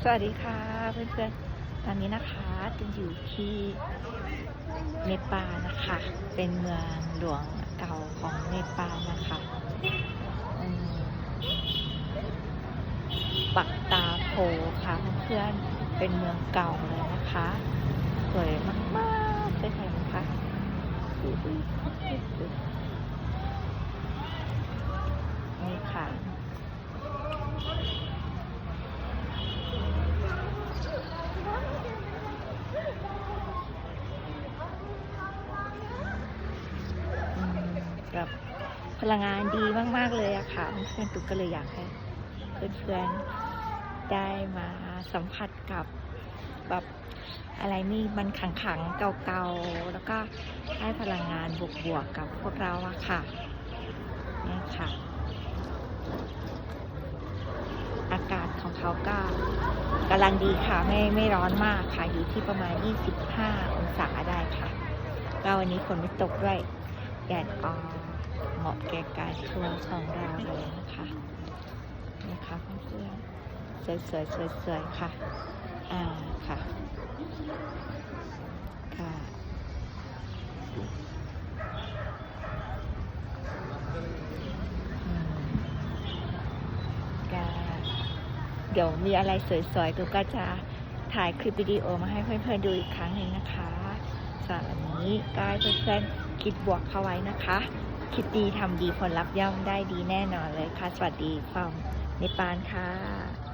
สวัสดีค่ะเพื่อนๆ ตอนนี้นะคะจะอยู่ที่เนปาลนะคะ เป็นเมืองหลวงเก่าของเนปาลนะคะปักตาโพค่ะเพื่อนๆ เป็นเมืองเก่าเลยนะคะ สวยมากๆเลยค่ะนะคะนี่ค่ะ อืม แบบพลังงานดีมาก ๆ เลยอะค่ะเพื่อนๆตุ๊กก็เลยอยากให้เพื่อนๆได้มาสัมผัสกับแบบอะไรนี่มันขังๆเก่าๆ แล้วก็ให้พลังงานบวกๆกับพวกเราอะค่ะนี่ค่ะ อากาศของเขาก็กำลังดีค่ะไม่ไม่ร้อนมากค่ะอยู่ที่ประมาณ 25 องศาได้ค่ะก็วันนี้ฝนไม่ตกด้วย แดดออกเหมาะแก่การทัวร์ของเราเลยนะคะนะคะเพื่อนๆสวยๆสวยๆค่ะอ่าค่ะค่ะก็เดี๋ยวมีอะไรสวยๆตูก็จะถ่ายคลิปวิดีโอมาให้เพื่อนๆดูอีกครั้งหนึ่งนะคะสำหรับวันนี้ก็ให้เพื่อนๆ คิดบวกเข้าไว้นะคะ คิดดีทำดีผลลัพธ์ย่อมได้ดีแน่นอนเลยค่ะ สวัสดีฟอมในปานค่ะ